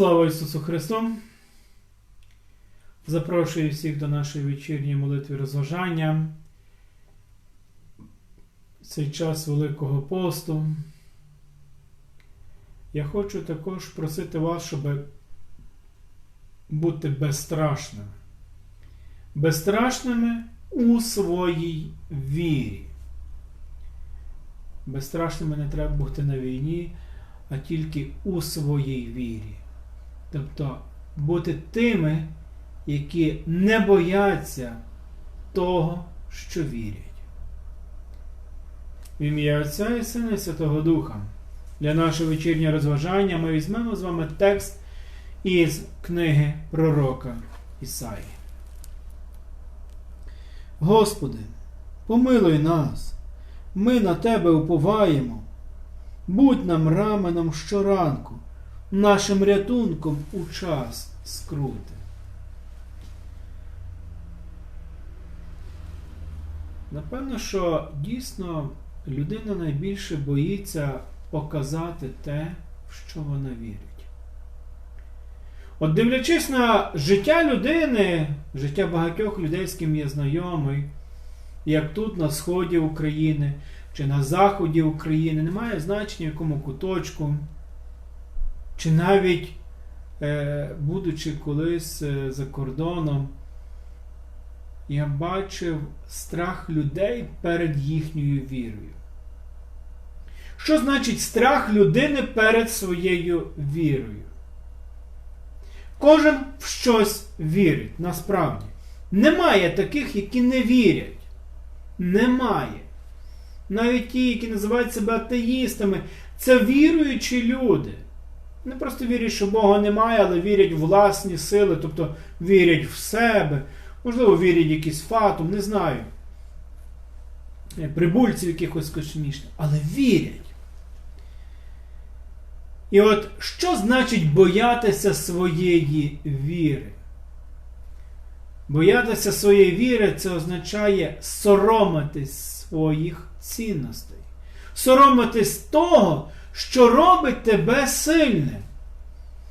Слава Ісусу Христу! Запрошую всіх до нашої вечірньої молитви розважання. Цей час Великого посту. Я хочу також просити вас, щоб бути безстрашними. Безстрашними у своїй вірі. Безстрашними не треба бути на війні, а тільки у своїй вірі. Тобто бути тими, які не бояться того, що вірять. В ім'я Отця і Сина і Святого Духа. Для нашого вечірнього розважання ми візьмемо з вами текст із книги пророка Ісаї. Господи, помилуй нас, ми на Тебе уповаємо, будь нам раменом щоранку, нашим рятунком у час скрути. Напевно, що дійсно людина найбільше боїться показати те, в що вона вірить. От дивлячись на життя людини, життя багатьох людей, з ким я знайомий, як тут на сході України чи на заході України, немає значення якому куточку, чи навіть е, будучи колись е, за кордоном, я бачив страх людей перед їхньою вірою. Що значить страх людини перед своєю вірою? Кожен в щось вірить, насправді. Немає таких, які не вірять. Немає. Навіть ті, які називають себе атеїстами, це віруючі люди. Не просто вірять, що Бога немає, але вірять в власні сили, тобто вірять в себе, можливо, вірять в якийсь фатум, не знаю. Е, Прибульців якихось космічних, але вірять. І от що значить боятися своєї віри? Боятися своєї віри це означає соромитись своїх цінностей. Соромитись того, що робить тебе сильним.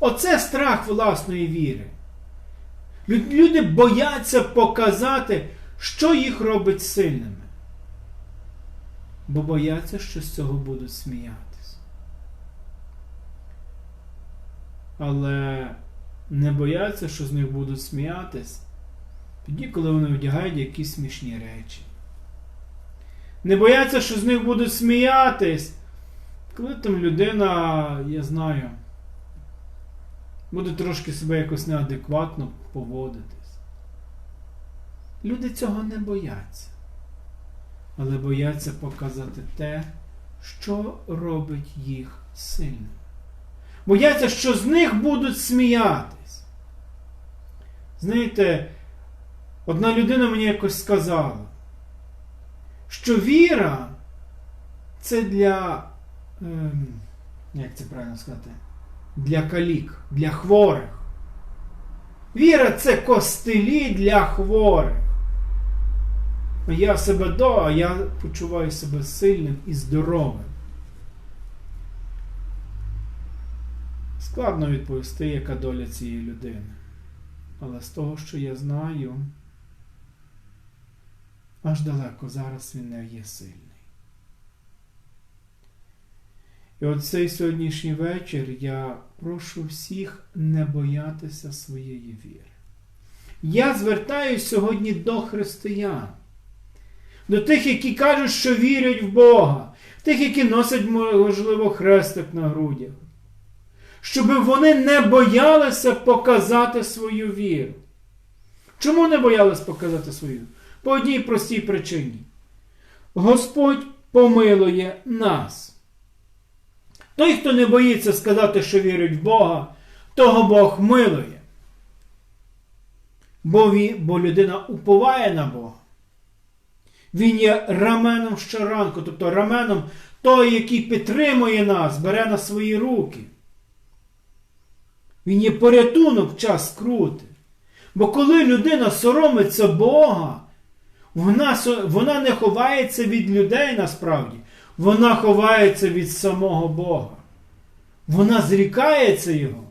Оце страх власної віри. Люди бояться показати, що їх робить сильними. Бо бояться, що з цього будуть сміятися. Але не бояться, що з них будуть сміятись, тоді, коли вони вдягають якісь смішні речі. Не бояться, що з них будуть сміятись, коли там людина, я знаю, буде трошки себе якось неадекватно поводитись. Люди цього не бояться, але бояться показати те, що робить їх сильними. Бояться, що з них будуть сміятись. Знаєте, одна людина мені якось сказала, що віра це для, ем, як це правильно сказати, для калік, для хворих. Віра це костелі для хворих. Я себе до, а я почуваю себе сильним і здоровим. Складно відповісти, яка доля цієї людини. Але з того, що я знаю, аж далеко зараз він не є сильний. І от цей сьогоднішній вечір я прошу всіх не боятися своєї віри. Я звертаюся сьогодні до християн, до тих, які кажуть, що вірять в Бога, тих, які носять, можливо, хрестик на грудях, щоб вони не боялися показати свою віру. Чому не боялися показати свою? По одній простій причині. Господь помилує нас. Той, хто не боїться сказати, що вірить в Бога, того Бог милує. Бо, він, бо людина уповає на Бога. Він є раменом щоранку, тобто раменом той, який підтримує нас, бере на свої руки. Він є порятунок в час скрути. Бо коли людина соромиться Бога, вона, вона не ховається від людей насправді. Вона ховається від самого Бога. Вона зрікається Його.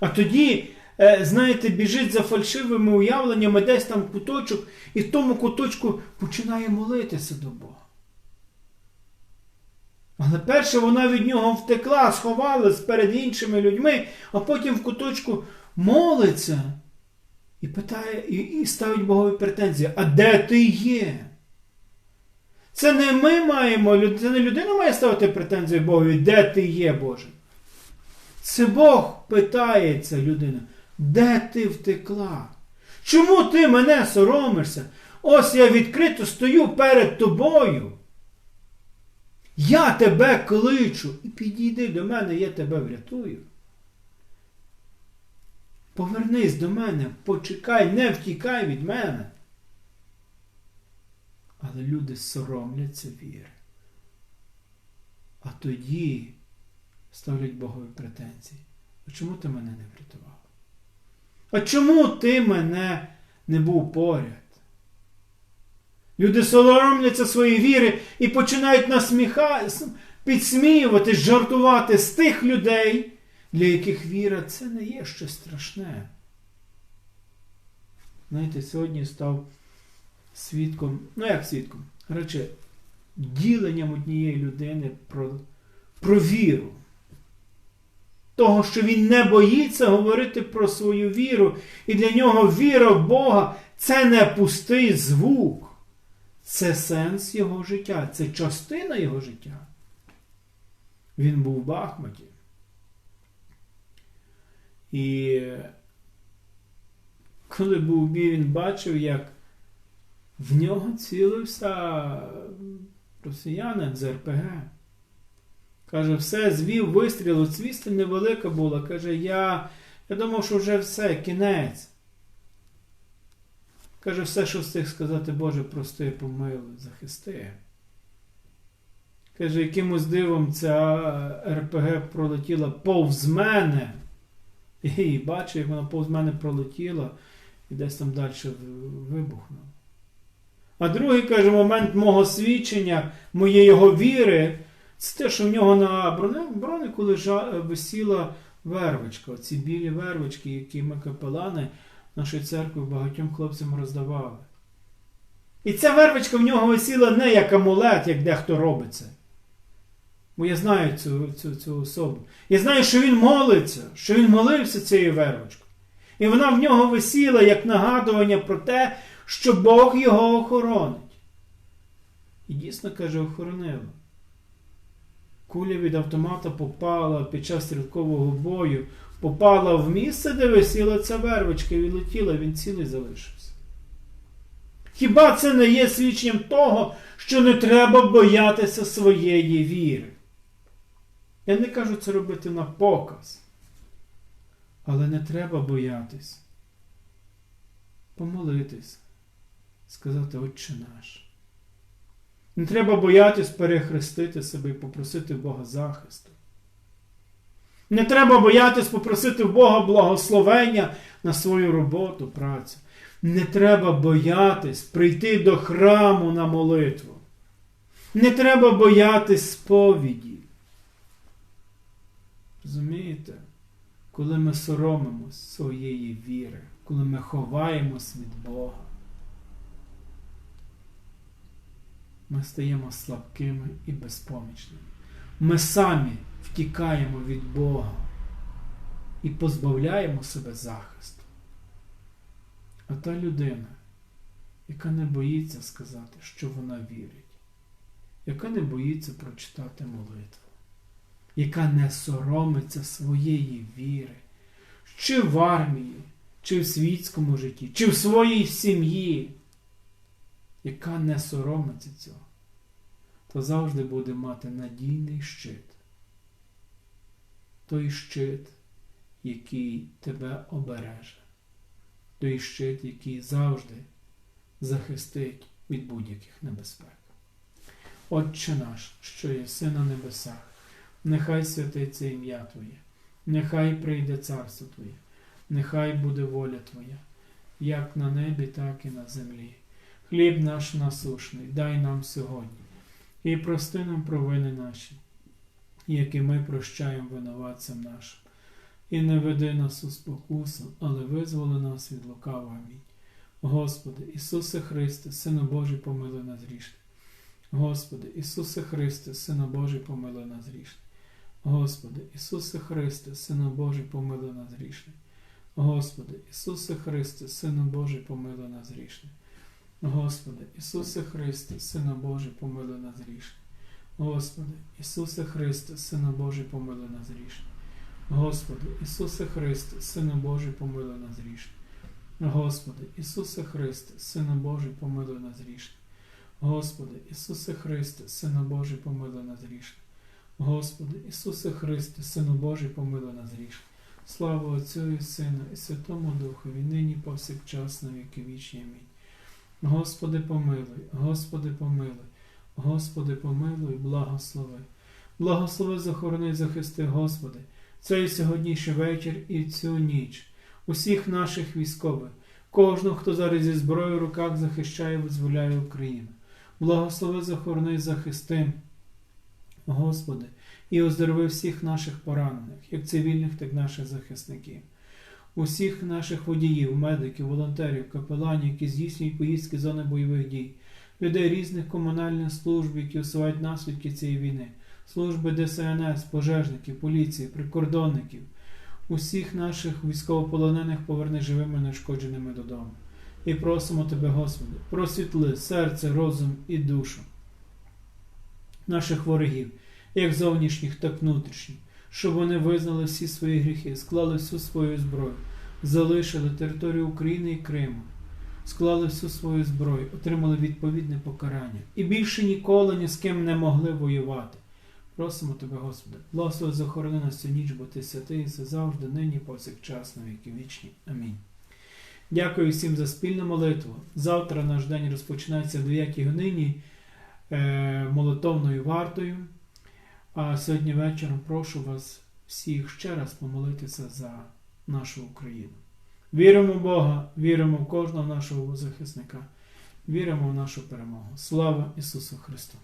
А тоді, е, знаєте, біжить за фальшивими уявленнями десь там куточок, і в тому куточку починає молитися до Бога. Але перше вона від нього втекла, сховалась перед іншими людьми, а потім в куточку молиться і питає, і, і ставить Богові претензії, а де ти є? Це не ми маємо, це не людина має ставити претензії Богові, де ти є, Боже. Це Бог питається людина, де ти втекла? Чому ти мене соромишся? Ось я відкрито стою перед тобою. Я тебе кличу і підійди до мене, я тебе врятую. Повернись до мене, почекай, не втікай від мене. Але люди соромляться віри. А тоді ставлять Богові претензії. А чому ти мене не врятував? А чому ти мене не був поряд? Люди соромляться своєї віри і починають насміха... підсміювати, жартувати з тих людей, для яких віра це не є щось страшне. Знаєте, сьогодні став свідком, ну як свідком, рече, діленням однієї людини про, про віру. Того, що він не боїться говорити про свою віру, і для нього віра в Бога це не пустий звук. Це сенс його життя, це частина його життя. Він був в Бахмуті. І коли був бій, він бачив, як в нього цілився росіянин з РПГ. Каже, все, звів вистріл, цвісти невелика була. Каже, я, я думав, що вже все, кінець. Каже, все, що встиг сказати, Боже, прости, помилуй, захисти. Каже, якимось дивом ця РПГ пролетіла повз мене. І бачу, як вона повз мене пролетіла і десь там далі вибухнула. А другий, каже, момент мого свідчення, моєї його віри, це те, що в нього на бронику лежа, висіла вервичка. Оці білі вервички, які ми капелани нашої церкви багатьом хлопцям роздавали. І ця вервичка в нього висіла не як амулет, як дехто робить це. Бо я знаю цю, цю, цю особу. Я знаю, що він молиться, що він молився цією вервочкою. І вона в нього висіла як нагадування про те, що Бог його охоронить. І дійсно, каже, охоронила. Куля від автомата попала під час стрілкового бою, попала в місце, де висіла ця вервочка, і відлетіла, він цілий залишився. Хіба це не є свідченням того, що не треба боятися своєї віри? Я не кажу це робити на показ. Але не треба боятись. Помолитись, сказати Отче наш. Не треба боятись перехрестити себе і попросити Бога захисту. Не треба боятись попросити в Бога благословення на свою роботу, працю. Не треба боятись прийти до храму на молитву. Не треба боятись сповіді. Розумієте? Коли ми соромимось своєї віри, коли ми ховаємось від Бога, ми стаємо слабкими і безпомічними. Ми самі втікаємо від Бога і позбавляємо себе захисту. А та людина, яка не боїться сказати, що вона вірить, яка не боїться прочитати молитву яка не соромиться своєї віри, чи в армії, чи в світському житті, чи в своїй сім'ї, яка не соромиться цього, то завжди буде мати надійний щит. Той щит, який тебе обереже, той щит, який завжди захистить від будь-яких небезпек. Отче наш, що є си на небесах нехай святиться ім'я Твоє, нехай прийде царство Твоє, нехай буде воля Твоя, як на небі, так і на землі. Хліб наш насушний, дай нам сьогодні, і прости нам провини наші, які ми прощаємо винуватцям нашим. і не веди нас у спокусу, але визволи нас від лукавого. Амінь. Господи, Ісусе Христе, Сину Божий, помилуй нас грішних. Господи, Ісусе Христе, Сину Божий, помилуй нас грішних. Господи, Ісусе Христе, Сину Божий, помилуй нас грішних. Господи, Ісусе Христе, Сину Божий, помилуй нас грішних. Господи, Ісусе Христе, Сину Божий, помилуй нас грішних. Господи, Ісусе Христе, Сину Божий, помилуй нас грішних. Господи, Ісусе Христе, Сину Божий, помилуй нас грішних. Господи, Ісусе Христе, Сину Божий, помилуй нас грішних. Господи, Ісусе Христе, Сину Божий, помилуй нас грішних. Господи, Ісусе Христе, Сину Божий, помилуй нас грішних. Слава Отцю і Сину, і Святому Духові, нині повсякчас на віки вічні. Амінь. Господи, помилуй, Господи, помилуй, Господи, помилуй, благослови. Благослови, захорони, захисти, Господи, цей сьогоднішній вечір і цю ніч, усіх наших військових, кожного, хто зараз зі зброєю в руках захищає визволяє Україну. Благослови, захорони, захисти, Господи, і оздорови всіх наших поранених, як цивільних, так і наших захисників, усіх наших водіїв, медиків, волонтерів, капеланів, які здійснюють поїздки зони бойових дій, людей різних комунальних служб, які усувають наслідки цієї війни, служби ДСНС, пожежників, поліції, прикордонників, усіх наших військовополонених поверни живими неушкодженими додому. І просимо Тебе, Господи, просвітли серце, розум і душу наших ворогів, як зовнішніх, так внутрішніх, щоб вони визнали всі свої гріхи, склали всю свою зброю, залишили територію України і Криму, склали всю свою зброю, отримали відповідне покарання і більше ніколи ні з ким не могли воювати. Просимо Тебе, Господи, благослови захорони нас цю ніч, бо Ти святий, і завжди, нині, повсякчас, на віки вічні. Амінь. Дякую всім за спільну молитву. Завтра наш день розпочинається о 9 годині е, молитовною вартою. А сьогодні вечором прошу вас всіх ще раз помолитися за нашу Україну. Віримо в Бога, віримо в кожного нашого захисника, віримо в нашу перемогу. Слава Ісусу Христу!